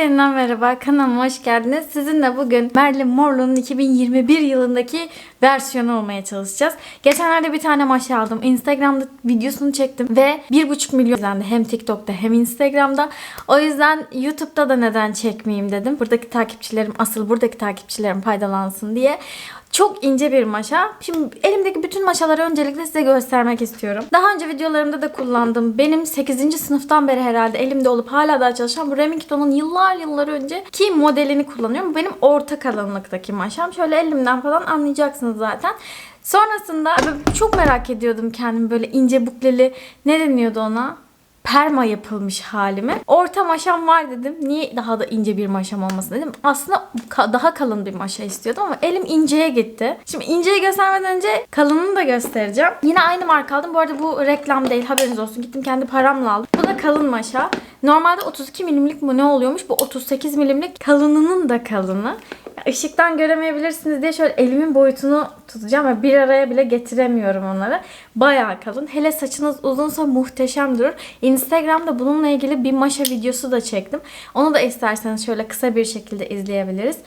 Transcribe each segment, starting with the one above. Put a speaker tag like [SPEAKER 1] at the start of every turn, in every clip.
[SPEAKER 1] Herkese yeniden merhaba. Kanalıma hoş geldiniz. Sizinle bugün Marilyn Monroe'nun 2021 yılındaki versiyonu olmaya çalışacağız. Geçenlerde bir tane maşa aldım. Instagram'da videosunu çektim ve 1,5 milyon izlendi. Hem TikTok'ta hem Instagram'da. O yüzden YouTube'da da neden çekmeyeyim dedim. Buradaki takipçilerim, asıl buradaki takipçilerim faydalansın diye. Çok ince bir maşa. Şimdi elimdeki bütün maşaları öncelikle size göstermek istiyorum. Daha önce videolarımda da kullandım. Benim 8. sınıftan beri herhalde elimde olup hala daha çalışan bu Remington'un yıllar yıllar önce ki modelini kullanıyorum. Benim orta kalınlıktaki maşam. Şöyle elimden falan anlayacaksınız zaten. Sonrasında çok merak ediyordum kendimi böyle ince bukleli ne deniyordu ona? Perma yapılmış halimi. Orta maşam var dedim. Niye daha da ince bir maşam olmasın dedim. Aslında daha kalın bir maşa istiyordum ama elim inceye gitti. Şimdi inceyi göstermeden önce kalınını da göstereceğim. Yine aynı marka aldım. Bu arada bu reklam değil haberiniz olsun. Gittim kendi paramla aldım. Bu da kalın maşa. Normalde 32 milimlik mi ne oluyormuş? Bu 38 milimlik kalınının da kalını. Işıktan göremeyebilirsiniz diye şöyle elimin boyutunu tutacağım ve bir araya bile getiremiyorum onları. Bayağı kalın. Hele saçınız uzunsa muhteşem durur. Instagram'da bununla ilgili bir maşa videosu da çektim. Onu da isterseniz şöyle kısa bir şekilde izleyebiliriz.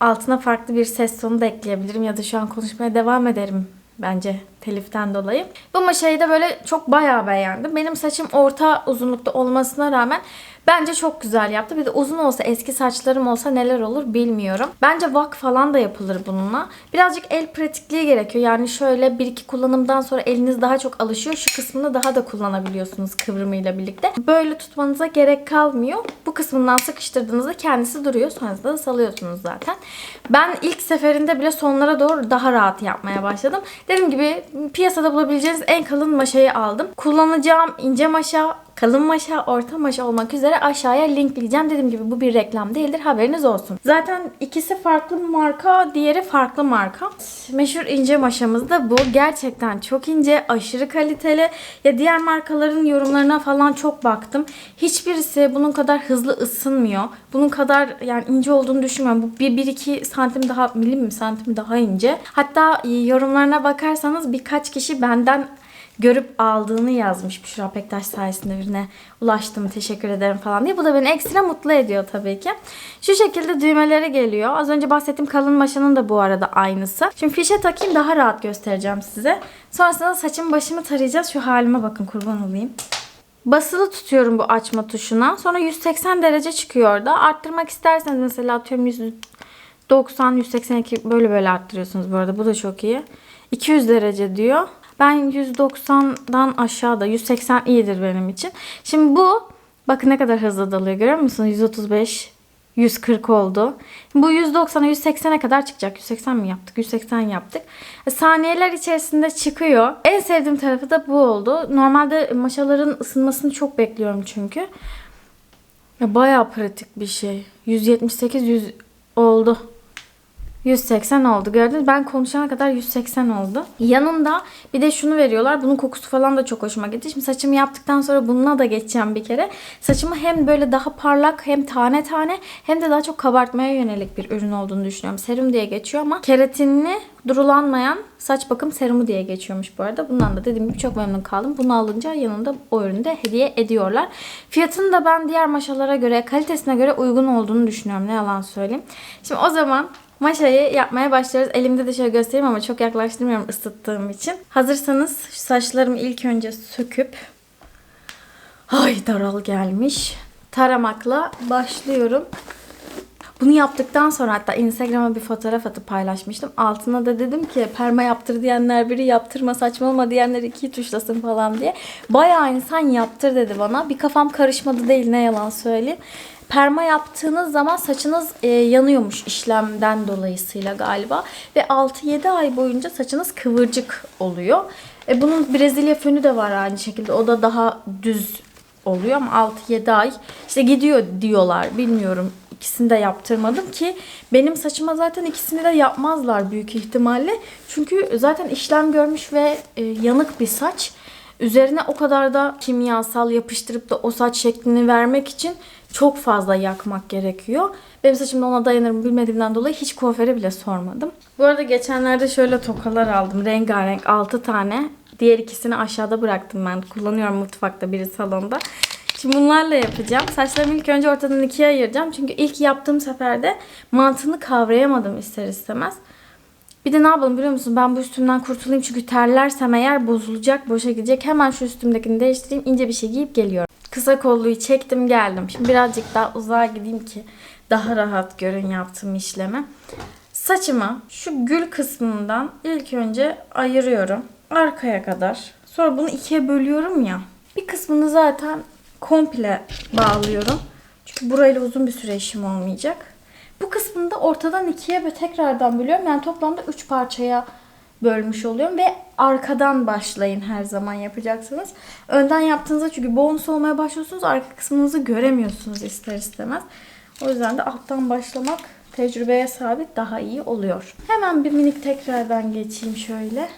[SPEAKER 1] Altına farklı bir ses tonu da ekleyebilirim ya da şu an konuşmaya devam ederim bence teliften dolayı. Bu maşayı da böyle çok bayağı beğendim. Benim saçım orta uzunlukta olmasına rağmen bence çok güzel yaptı. Bir de uzun olsa eski saçlarım olsa neler olur bilmiyorum. Bence vak falan da yapılır bununla. Birazcık el pratikliği gerekiyor. Yani şöyle bir iki kullanımdan sonra eliniz daha çok alışıyor. Şu kısmını daha da kullanabiliyorsunuz kıvrımıyla birlikte. Böyle tutmanıza gerek kalmıyor. Bu kısmından sıkıştırdığınızda kendisi duruyor. Sonrasında da salıyorsunuz zaten. Ben ilk seferinde bile sonlara doğru daha rahat yapmaya başladım. Dediğim gibi piyasada bulabileceğiniz en kalın maşayı aldım. Kullanacağım ince maşa, kalın maşa, orta maşa olmak üzere aşağıya linkleyeceğim. Dediğim gibi bu bir reklam değildir. Haberiniz olsun. Zaten ikisi farklı marka, diğeri farklı marka. Meşhur ince maşamız da bu. Gerçekten çok ince, aşırı kaliteli. Ya diğer markaların yorumlarına falan çok baktım. Hiçbirisi bunun kadar hızlı ısınmıyor. Bunun kadar yani ince olduğunu düşünmüyorum. Bu 1-2 santim daha milim mi santim daha ince. Hatta yorumlarına bakarsanız birkaç kişi benden görüp aldığını yazmış Büşra Pektaş sayesinde birine ulaştım teşekkür ederim falan diye. Bu da beni ekstra mutlu ediyor tabii ki. Şu şekilde düğmeleri geliyor. Az önce bahsettiğim kalın maşanın da bu arada aynısı. Şimdi fişe takayım daha rahat göstereceğim size. Sonrasında saçımı başımı tarayacağız. Şu halime bakın kurban olayım. Basılı tutuyorum bu açma tuşuna. Sonra 180 derece çıkıyor orada. Arttırmak isterseniz mesela atıyorum 190, 182 böyle böyle arttırıyorsunuz bu arada. Bu da çok iyi. 200 derece diyor. Ben 190'dan aşağıda 180 iyidir benim için. Şimdi bu bakın ne kadar hızlı dalıyor görüyor musunuz? 135 140 oldu. Bu 190'a 180'e kadar çıkacak. 180 mi yaptık? 180 yaptık. Saniyeler içerisinde çıkıyor. En sevdiğim tarafı da bu oldu. Normalde maşaların ısınmasını çok bekliyorum çünkü. Ya bayağı pratik bir şey. 178 100 oldu. 180 oldu gördünüz. Ben konuşana kadar 180 oldu. Yanında bir de şunu veriyorlar. Bunun kokusu falan da çok hoşuma gitti. Şimdi saçımı yaptıktan sonra bununla da geçeceğim bir kere. Saçımı hem böyle daha parlak hem tane tane hem de daha çok kabartmaya yönelik bir ürün olduğunu düşünüyorum. Serum diye geçiyor ama keratinli durulanmayan saç bakım serumu diye geçiyormuş bu arada. Bundan da dediğim gibi çok memnun kaldım. Bunu alınca yanında o ürünü de hediye ediyorlar. Fiyatını da ben diğer maşalara göre, kalitesine göre uygun olduğunu düşünüyorum. Ne yalan söyleyeyim. Şimdi o zaman Maşayı yapmaya başlıyoruz. Elimde de şöyle göstereyim ama çok yaklaştırmıyorum ısıttığım için. Hazırsanız saçlarımı ilk önce söküp ay daral gelmiş. Taramakla başlıyorum. Bunu yaptıktan sonra hatta Instagram'a bir fotoğraf atıp paylaşmıştım. Altına da dedim ki perma yaptır diyenler biri yaptırma saçmalama diyenler iki tuşlasın falan diye. Bayağı insan yaptır dedi bana. Bir kafam karışmadı değil ne yalan söyleyeyim. Perma yaptığınız zaman saçınız e, yanıyormuş işlemden dolayısıyla galiba. Ve 6-7 ay boyunca saçınız kıvırcık oluyor. E, bunun Brezilya fönü de var aynı şekilde. O da daha düz oluyor ama 6-7 ay işte gidiyor diyorlar. Bilmiyorum ikisini de yaptırmadım ki benim saçıma zaten ikisini de yapmazlar büyük ihtimalle. Çünkü zaten işlem görmüş ve e, yanık bir saç. Üzerine o kadar da kimyasal yapıştırıp da o saç şeklini vermek için çok fazla yakmak gerekiyor. Benim saçımda ona dayanır mı bilmediğimden dolayı hiç kuaföre bile sormadım. Bu arada geçenlerde şöyle tokalar aldım. Rengarenk 6 tane. Diğer ikisini aşağıda bıraktım ben. Kullanıyorum mutfakta biri salonda. Şimdi bunlarla yapacağım. Saçlarımı ilk önce ortadan ikiye ayıracağım. Çünkü ilk yaptığım seferde mantığını kavrayamadım ister istemez. Bir de ne yapalım biliyor musun? Ben bu üstümden kurtulayım çünkü terlersem eğer bozulacak, boşa gidecek. Hemen şu üstümdekini değiştireyim, ince bir şey giyip geliyorum. Kısa kolluyu çektim geldim. Şimdi birazcık daha uzağa gideyim ki daha rahat görün yaptığım işlemi. Saçımı şu gül kısmından ilk önce ayırıyorum. Arkaya kadar. Sonra bunu ikiye bölüyorum ya. Bir kısmını zaten komple bağlıyorum. Çünkü burayla uzun bir süre işim olmayacak. Bu kısmını da ortadan ikiye ve tekrardan bölüyorum. Yani toplamda üç parçaya bölmüş oluyorum ve arkadan başlayın her zaman yapacaksınız. Önden yaptığınızda çünkü bonus olmaya başlıyorsunuz. Arka kısmınızı göremiyorsunuz ister istemez. O yüzden de alttan başlamak tecrübeye sabit daha iyi oluyor. Hemen bir minik tekrardan geçeyim şöyle.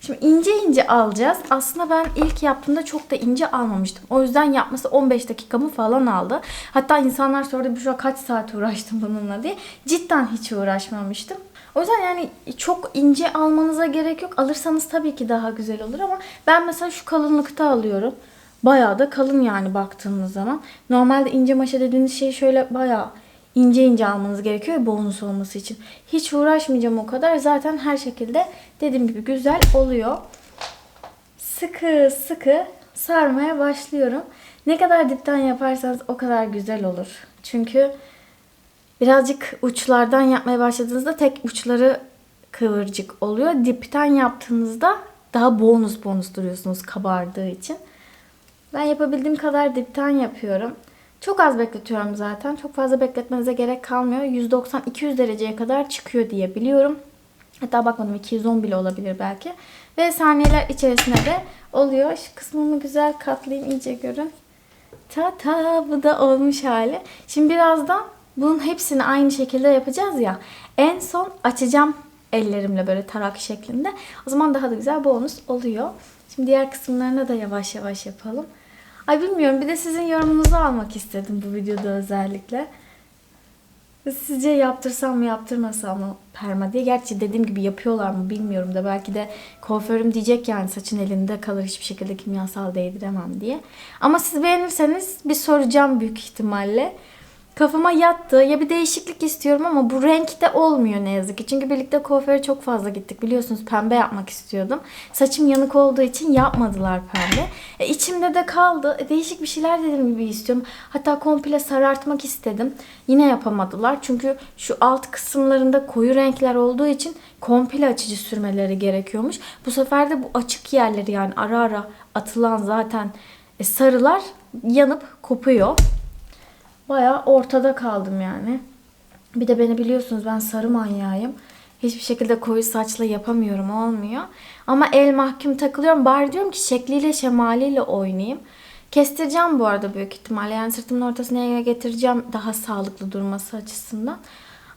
[SPEAKER 1] Şimdi ince ince alacağız. Aslında ben ilk yaptığımda çok da ince almamıştım. O yüzden yapması 15 dakikamı falan aldı. Hatta insanlar sordu şu kaç saat uğraştım bununla diye. Cidden hiç uğraşmamıştım. O yüzden yani çok ince almanıza gerek yok. Alırsanız tabii ki daha güzel olur ama ben mesela şu kalınlıkta alıyorum. Bayağı da kalın yani baktığınız zaman. Normalde ince maşa dediğiniz şey şöyle bayağı ince ince almanız gerekiyor ya bonus olması için. Hiç uğraşmayacağım o kadar. Zaten her şekilde dediğim gibi güzel oluyor. Sıkı sıkı sarmaya başlıyorum. Ne kadar dipten yaparsanız o kadar güzel olur. Çünkü birazcık uçlardan yapmaya başladığınızda tek uçları kıvırcık oluyor. Dipten yaptığınızda daha bonus bonus duruyorsunuz kabardığı için. Ben yapabildiğim kadar dipten yapıyorum. Çok az bekletiyorum zaten. Çok fazla bekletmenize gerek kalmıyor. 190-200 dereceye kadar çıkıyor diye biliyorum. Hatta bakmadım 210 bile olabilir belki. Ve saniyeler içerisinde de oluyor. Şu kısmını güzel katlayayım iyice görün. Ta ta bu da olmuş hali. Şimdi birazdan bunun hepsini aynı şekilde yapacağız ya. En son açacağım ellerimle böyle tarak şeklinde. O zaman daha da güzel bonus oluyor. Şimdi diğer kısımlarına da yavaş yavaş yapalım. Ay bilmiyorum bir de sizin yorumunuzu almak istedim bu videoda özellikle. Sizce yaptırsam mı yaptırmasam mı perma diye. Gerçi dediğim gibi yapıyorlar mı bilmiyorum da belki de kuaförüm diyecek yani saçın elinde kalır hiçbir şekilde kimyasal değdiremem diye. Ama siz beğenirseniz bir soracağım büyük ihtimalle. Kafama yattı. Ya bir değişiklik istiyorum ama bu renkte olmuyor ne yazık ki. Çünkü birlikte kuaföre çok fazla gittik. Biliyorsunuz pembe yapmak istiyordum. Saçım yanık olduğu için yapmadılar pembe. E, içimde de kaldı. E, değişik bir şeyler dediğim gibi istiyorum. Hatta komple sarartmak istedim. Yine yapamadılar. Çünkü şu alt kısımlarında koyu renkler olduğu için komple açıcı sürmeleri gerekiyormuş. Bu sefer de bu açık yerleri yani ara ara atılan zaten e, sarılar yanıp kopuyor. Bayağı ortada kaldım yani. Bir de beni biliyorsunuz ben sarı manyağıyım. Hiçbir şekilde koyu saçla yapamıyorum olmuyor. Ama el mahkum takılıyorum. Bari diyorum ki şekliyle şemaliyle oynayayım. Kestireceğim bu arada büyük ihtimalle. Yani sırtımın ortasına yere getireceğim daha sağlıklı durması açısından.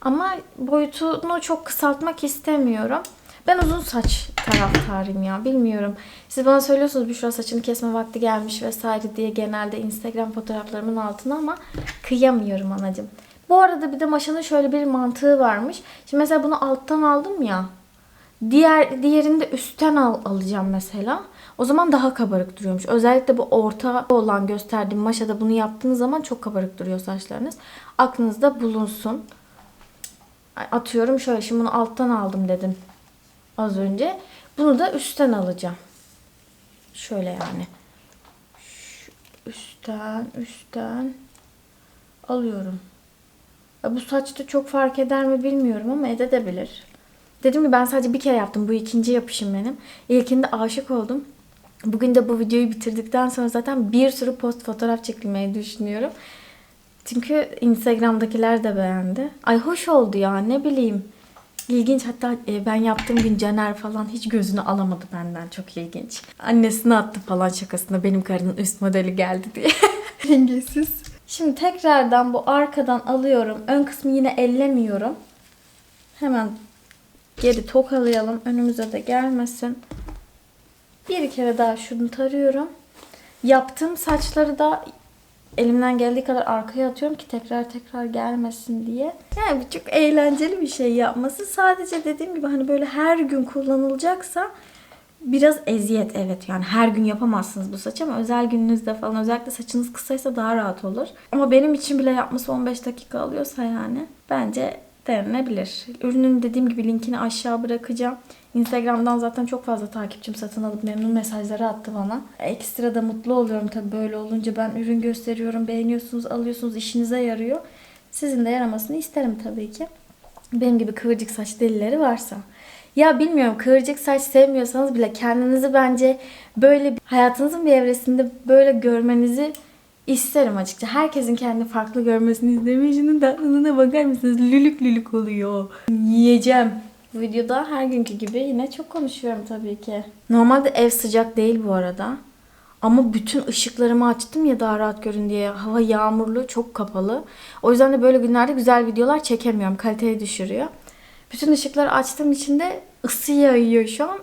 [SPEAKER 1] Ama boyutunu çok kısaltmak istemiyorum. Ben uzun saç taraftarıyım ya. Bilmiyorum. Siz bana söylüyorsunuz Büşra saçını kesme vakti gelmiş vesaire diye genelde Instagram fotoğraflarımın altına ama kıyamıyorum anacığım. Bu arada bir de maşanın şöyle bir mantığı varmış. Şimdi mesela bunu alttan aldım ya. Diğer diğerini de üstten al, alacağım mesela. O zaman daha kabarık duruyormuş. Özellikle bu orta olan gösterdiğim maşada bunu yaptığınız zaman çok kabarık duruyor saçlarınız. Aklınızda bulunsun. Atıyorum şöyle şimdi bunu alttan aldım dedim az önce. Bunu da üstten alacağım. Şöyle yani. Şu üstten, üstten alıyorum. Ya bu saçta çok fark eder mi bilmiyorum ama edebilir. Dedim ki ben sadece bir kere yaptım. Bu ikinci yapışım benim. İlkinde aşık oldum. Bugün de bu videoyu bitirdikten sonra zaten bir sürü post fotoğraf çekilmeyi düşünüyorum. Çünkü Instagram'dakiler de beğendi. Ay hoş oldu ya ne bileyim. İlginç hatta e, ben yaptığım gün Caner falan hiç gözünü alamadı benden çok ilginç. Annesine attı falan şakasında benim karının üst modeli geldi diye. Dengesiz. Şimdi tekrardan bu arkadan alıyorum. Ön kısmı yine ellemiyorum. Hemen geri tokalayalım. Önümüze de gelmesin. Bir kere daha şunu tarıyorum. Yaptığım saçları da elimden geldiği kadar arkaya atıyorum ki tekrar tekrar gelmesin diye. Yani çok eğlenceli bir şey yapması. Sadece dediğim gibi hani böyle her gün kullanılacaksa Biraz eziyet evet yani her gün yapamazsınız bu saçı ama özel gününüzde falan özellikle saçınız kısaysa daha rahat olur. Ama benim için bile yapması 15 dakika alıyorsa yani bence denenebilir. Ürünün dediğim gibi linkini aşağı bırakacağım. Instagram'dan zaten çok fazla takipçim satın alıp memnun mesajları attı bana. Ekstra da mutlu oluyorum tabii böyle olunca. Ben ürün gösteriyorum, beğeniyorsunuz, alıyorsunuz, işinize yarıyor. Sizin de yaramasını isterim tabii ki. Benim gibi kıvırcık saç delileri varsa. Ya bilmiyorum kıvırcık saç sevmiyorsanız bile kendinizi bence böyle hayatınızın bir evresinde böyle görmenizi isterim açıkça. Herkesin kendi farklı görmesini isterim. Şunun tatlılığına bakar mısınız? Lülük lülük oluyor. Yiyeceğim. Bu videoda her günkü gibi yine çok konuşuyorum tabii ki. Normalde ev sıcak değil bu arada. Ama bütün ışıklarımı açtım ya daha rahat görün diye. Hava yağmurlu, çok kapalı. O yüzden de böyle günlerde güzel videolar çekemiyorum. Kaliteyi düşürüyor. Bütün ışıkları açtığım için de ısı yayıyor şu an.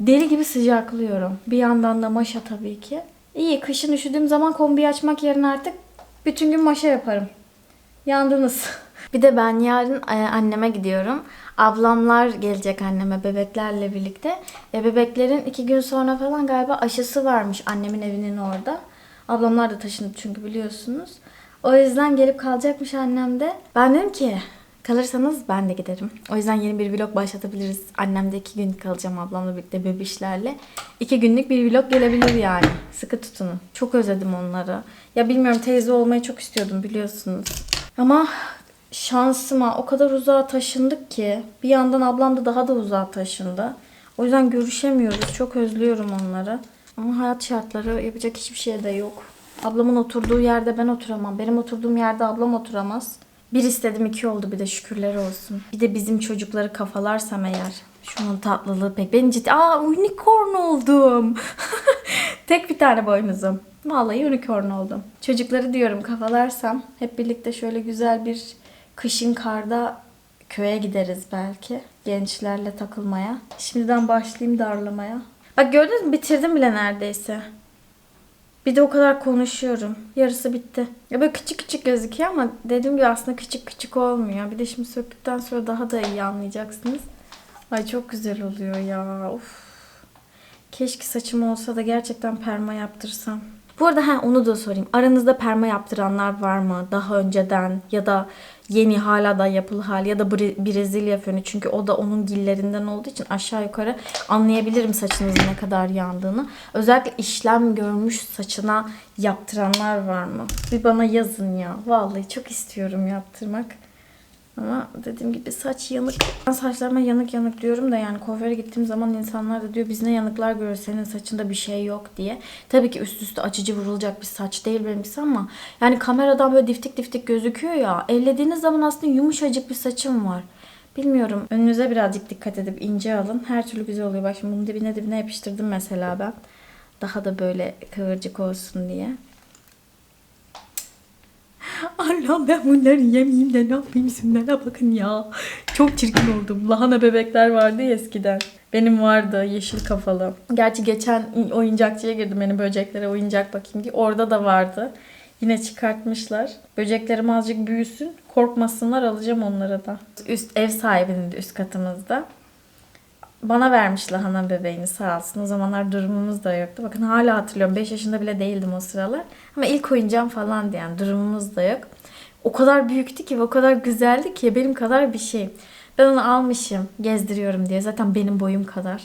[SPEAKER 1] Deli gibi sıcaklıyorum. Bir yandan da maşa tabii ki. İyi kışın üşüdüğüm zaman kombiyi açmak yerine artık bütün gün maşa yaparım. Yandınız. Bir de ben yarın e, anneme gidiyorum. Ablamlar gelecek anneme bebeklerle birlikte. E, bebeklerin iki gün sonra falan galiba aşısı varmış annemin evinin orada. Ablamlar da taşındı çünkü biliyorsunuz. O yüzden gelip kalacakmış annem de. Ben dedim ki kalırsanız ben de giderim. O yüzden yeni bir vlog başlatabiliriz. Annem de iki gün kalacağım ablamla birlikte bebişlerle. İki günlük bir vlog gelebilir yani. Sıkı tutunun. Çok özledim onları. Ya bilmiyorum teyze olmayı çok istiyordum biliyorsunuz. Ama şansıma o kadar uzağa taşındık ki bir yandan ablam da daha da uzağa taşındı. O yüzden görüşemiyoruz. Çok özlüyorum onları. Ama hayat şartları yapacak hiçbir şey de yok. Ablamın oturduğu yerde ben oturamam. Benim oturduğum yerde ablam oturamaz. Bir istedim iki oldu bir de şükürler olsun. Bir de bizim çocukları kafalarsam eğer. Şunun tatlılığı pek. Ben ciddi... Aa unicorn oldum. Tek bir tane boynuzum. Vallahi unicorn oldum. Çocukları diyorum kafalarsam hep birlikte şöyle güzel bir kışın karda köye gideriz belki. Gençlerle takılmaya. Şimdiden başlayayım darlamaya. Bak gördünüz mü bitirdim bile neredeyse. Bir de o kadar konuşuyorum. Yarısı bitti. Ya böyle küçük küçük gözüküyor ama dediğim gibi aslında küçük küçük olmuyor. Bir de şimdi söktükten sonra daha da iyi anlayacaksınız. Ay çok güzel oluyor ya. Of. Keşke saçım olsa da gerçekten perma yaptırsam. Bu arada ha onu da sorayım. Aranızda perma yaptıranlar var mı? Daha önceden ya da yeni hala da yapılı hali ya da Bre- Brezilya fönü. Çünkü o da onun gillerinden olduğu için aşağı yukarı anlayabilirim saçınızın ne kadar yandığını. Özellikle işlem görmüş saçına yaptıranlar var mı? Bir bana yazın ya. Vallahi çok istiyorum yaptırmak. Ama dediğim gibi saç yanık. Ben saçlarıma yanık yanık diyorum da yani kuaföre gittiğim zaman insanlar da diyor biz ne yanıklar görüyoruz senin saçında bir şey yok diye. Tabii ki üst üste açıcı vurulacak bir saç değil benimkisi ama yani kameradan böyle diftik diftik gözüküyor ya. Ellediğiniz zaman aslında yumuşacık bir saçım var. Bilmiyorum. Önünüze birazcık dikkat edip ince alın. Her türlü güzel oluyor. Bak şimdi bunu dibine dibine yapıştırdım mesela ben. Daha da böyle kıvırcık olsun diye. Allah'ım ben bunları yemeyeyim de ne yapayım isimlerine bakın ya. Çok çirkin oldum. Lahana bebekler vardı ya eskiden. Benim vardı yeşil kafalı. Gerçi geçen oyuncakçıya girdim benim böceklere oyuncak bakayım diye. Orada da vardı. Yine çıkartmışlar. Böceklerim azıcık büyüsün. Korkmasınlar alacağım onlara da. Üst ev sahibinin üst katımızda. Bana vermiş lahana bebeğini sağ olsun. O zamanlar durumumuz da yoktu. Bakın hala hatırlıyorum. 5 yaşında bile değildim o sıralar. Ama ilk oyuncağım falan yani durumumuz da yok. O kadar büyüktü ki o kadar güzeldi ki benim kadar bir şey. Ben onu almışım gezdiriyorum diye. Zaten benim boyum kadar.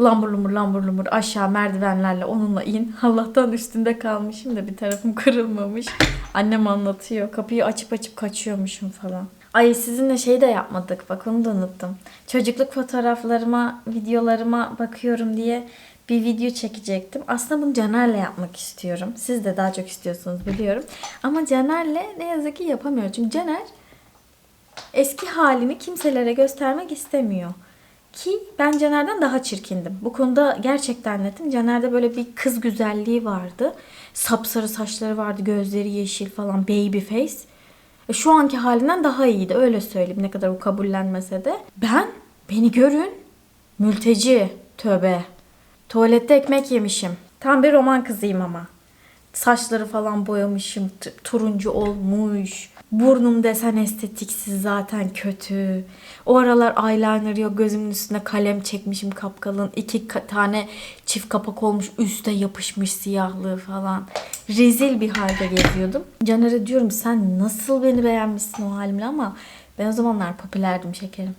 [SPEAKER 1] Lambur lumur lambur lumur aşağı merdivenlerle onunla in. Allah'tan üstünde kalmışım da bir tarafım kırılmamış. Annem anlatıyor. Kapıyı açıp açıp kaçıyormuşum falan. Ay sizinle şey de yapmadık. Bak onu da unuttum. Çocukluk fotoğraflarıma, videolarıma bakıyorum diye bir video çekecektim. Aslında bunu Caner'le yapmak istiyorum. Siz de daha çok istiyorsunuz biliyorum. Ama Caner'le ne yazık ki yapamıyorum. Çünkü Caner eski halini kimselere göstermek istemiyor. Ki ben Caner'den daha çirkindim. Bu konuda gerçekten netim. Caner'de böyle bir kız güzelliği vardı. Sapsarı saçları vardı, gözleri yeşil falan, baby face. E, Şu anki halinden daha iyiydi öyle söyleyeyim ne kadar o kabullenmese de. Ben, beni görün, mülteci, tövbe. Tuvalette ekmek yemişim. Tam bir roman kızıyım ama. Saçları falan boyamışım, turuncu olmuş. Burnum desen estetiksiz zaten kötü. O aralar eyeliner yok gözümün üstüne kalem çekmişim kapkalın. iki ka- tane çift kapak olmuş üste yapışmış siyahlığı falan. Rezil bir halde geziyordum. Caner'e diyorum sen nasıl beni beğenmişsin o halimle ama ben o zamanlar popülerdim şekerim.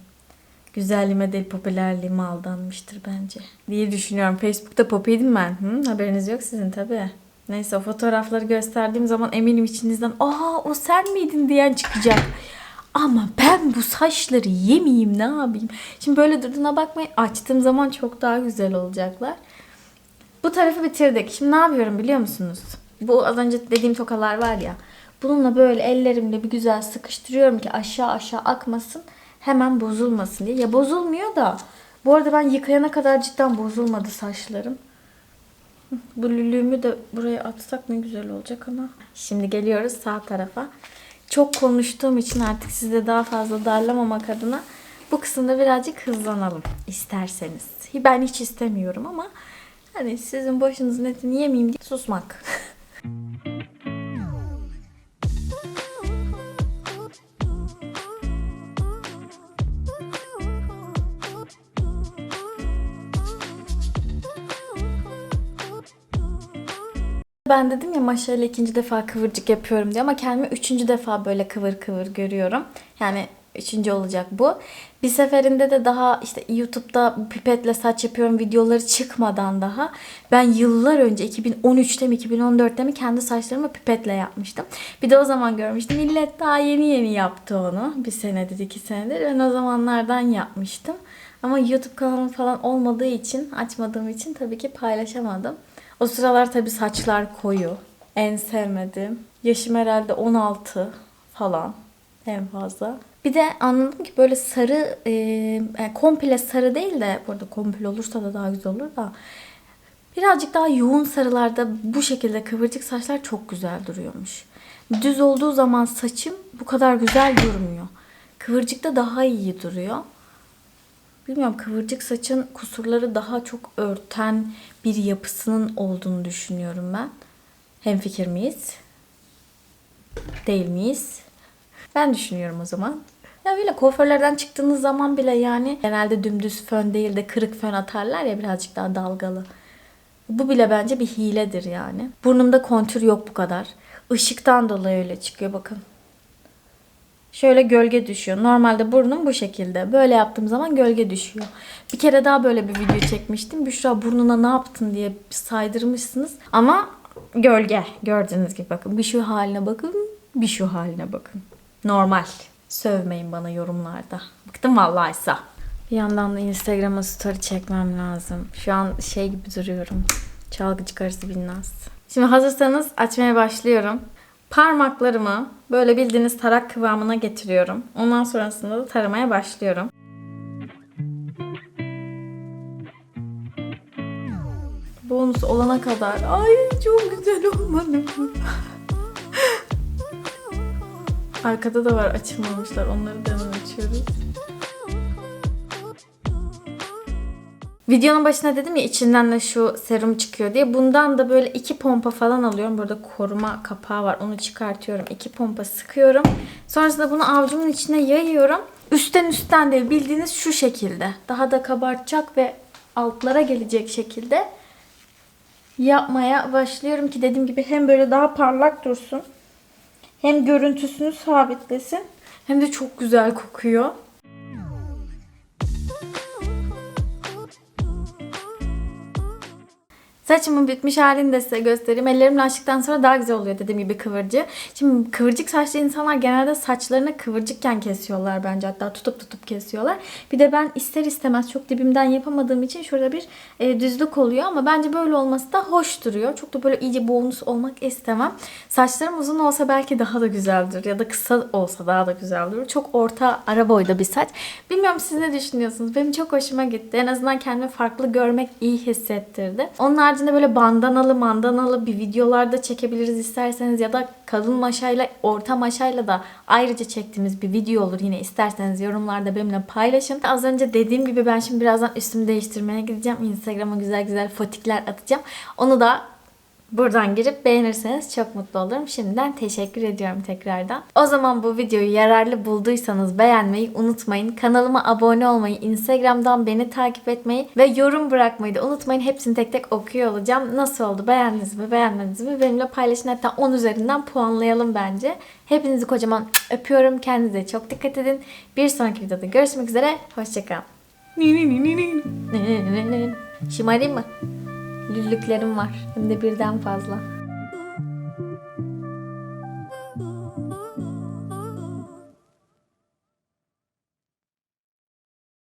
[SPEAKER 1] Güzelliğime değil popülerliğime aldanmıştır bence. Diye düşünüyorum. Facebook'ta popiydim ben. Hı? Haberiniz yok sizin tabii. Neyse o fotoğrafları gösterdiğim zaman eminim içinizden aa o sen miydin diyen çıkacak. Ama ben bu saçları yemeyeyim ne yapayım. Şimdi böyle durduğuna bakmayın. Açtığım zaman çok daha güzel olacaklar. Bu tarafı bitirdik. Şimdi ne yapıyorum biliyor musunuz? Bu az önce dediğim tokalar var ya. Bununla böyle ellerimle bir güzel sıkıştırıyorum ki aşağı aşağı akmasın. Hemen bozulmasın diye. Ya bozulmuyor da. Bu arada ben yıkayana kadar cidden bozulmadı saçlarım. Bu lülüğümü de buraya atsak ne güzel olacak ama. Şimdi geliyoruz sağ tarafa. Çok konuştuğum için artık size daha fazla darlamamak adına bu kısımda birazcık hızlanalım isterseniz. Ben hiç istemiyorum ama hani sizin başınızın etini yemeyeyim diye susmak. Ben dedim ya maşayla ikinci defa kıvırcık yapıyorum diye ama kendimi üçüncü defa böyle kıvır kıvır görüyorum. Yani üçüncü olacak bu. Bir seferinde de daha işte YouTube'da pipetle saç yapıyorum videoları çıkmadan daha ben yıllar önce 2013'te mi 2014'te mi kendi saçlarımı pipetle yapmıştım. Bir de o zaman görmüştüm. Millet daha yeni yeni yaptı onu. Bir senedir iki senedir. Ben o zamanlardan yapmıştım. Ama YouTube kanalım falan olmadığı için açmadığım için tabii ki paylaşamadım. O sıralar tabii saçlar koyu. En sevmediğim. Yaşım herhalde 16 falan en fazla. Bir de anladım ki böyle sarı, e, yani komple sarı değil de burada komple olursa da daha güzel olur da birazcık daha yoğun sarılarda bu şekilde kıvırcık saçlar çok güzel duruyormuş. Düz olduğu zaman saçım bu kadar güzel durmuyor. Kıvırcıkta daha iyi duruyor. Bilmiyorum kıvırcık saçın kusurları daha çok örten bir yapısının olduğunu düşünüyorum ben. Hemfikir miyiz? Değil miyiz? Ben düşünüyorum o zaman. Ya böyle kuaförlerden çıktığınız zaman bile yani genelde dümdüz fön değil de kırık fön atarlar ya birazcık daha dalgalı. Bu bile bence bir hiledir yani. Burnumda kontür yok bu kadar. Işıktan dolayı öyle çıkıyor bakın. Şöyle gölge düşüyor. Normalde burnum bu şekilde. Böyle yaptığım zaman gölge düşüyor. Bir kere daha böyle bir video çekmiştim. Büşra burnuna ne yaptın diye saydırmışsınız. Ama gölge. Gördüğünüz gibi bakın. Bir şu haline bakın. Bir şu haline bakın. Normal. Sövmeyin bana yorumlarda. Bıktım vallahi ise. Bir yandan da Instagram'a story çekmem lazım. Şu an şey gibi duruyorum. Çalgıcı karısı Binnaz. Şimdi hazırsanız açmaya başlıyorum. Parmaklarımı böyle bildiğiniz tarak kıvamına getiriyorum. Ondan sonrasında da taramaya başlıyorum. Bonus olana kadar. Ay çok güzel olmadı mı? Arkada da var açılmamışlar. Onları hemen açıyoruz. Videonun başına dedim ya içinden de şu serum çıkıyor diye. Bundan da böyle iki pompa falan alıyorum. Burada koruma kapağı var. Onu çıkartıyorum. İki pompa sıkıyorum. Sonrasında bunu avucumun içine yayıyorum. Üstten üstten değil bildiğiniz şu şekilde. Daha da kabartacak ve altlara gelecek şekilde yapmaya başlıyorum ki dediğim gibi hem böyle daha parlak dursun. Hem görüntüsünü sabitlesin. Hem de çok güzel kokuyor. Saçımın bitmiş halini de size göstereyim. Ellerimle açtıktan sonra daha güzel oluyor dediğim gibi kıvırcık. Şimdi kıvırcık saçlı insanlar genelde saçlarını kıvırcıkken kesiyorlar bence. Hatta tutup tutup kesiyorlar. Bir de ben ister istemez çok dibimden yapamadığım için şurada bir e, düzlük oluyor. Ama bence böyle olması da hoş duruyor. Çok da böyle iyice bonus olmak istemem. Saçlarım uzun olsa belki daha da güzel durur. Ya da kısa olsa daha da güzel durur. Çok orta ara boyda bir saç. Bilmiyorum siz ne düşünüyorsunuz? Benim çok hoşuma gitti. En azından kendimi farklı görmek iyi hissettirdi. Onun haricinde böyle bandanalı mandanalı bir videolarda çekebiliriz isterseniz ya da kalın maşayla orta maşayla da ayrıca çektiğimiz bir video olur yine isterseniz yorumlarda benimle paylaşın. Az önce dediğim gibi ben şimdi birazdan üstümü değiştirmeye gideceğim. Instagram'a güzel güzel fotikler atacağım. Onu da Buradan girip beğenirseniz çok mutlu olurum. Şimdiden teşekkür ediyorum tekrardan. O zaman bu videoyu yararlı bulduysanız beğenmeyi unutmayın. Kanalıma abone olmayı, Instagram'dan beni takip etmeyi ve yorum bırakmayı da unutmayın. Hepsini tek tek okuyor olacağım. Nasıl oldu? Beğendiniz mi? Beğenmediniz mi? Benimle paylaşın. Hatta 10 üzerinden puanlayalım bence. Hepinizi kocaman öpüyorum. Kendinize çok dikkat edin. Bir sonraki videoda görüşmek üzere. Hoşçakalın. Şımarayım mı? Lüllüklerim var. Hem de birden fazla.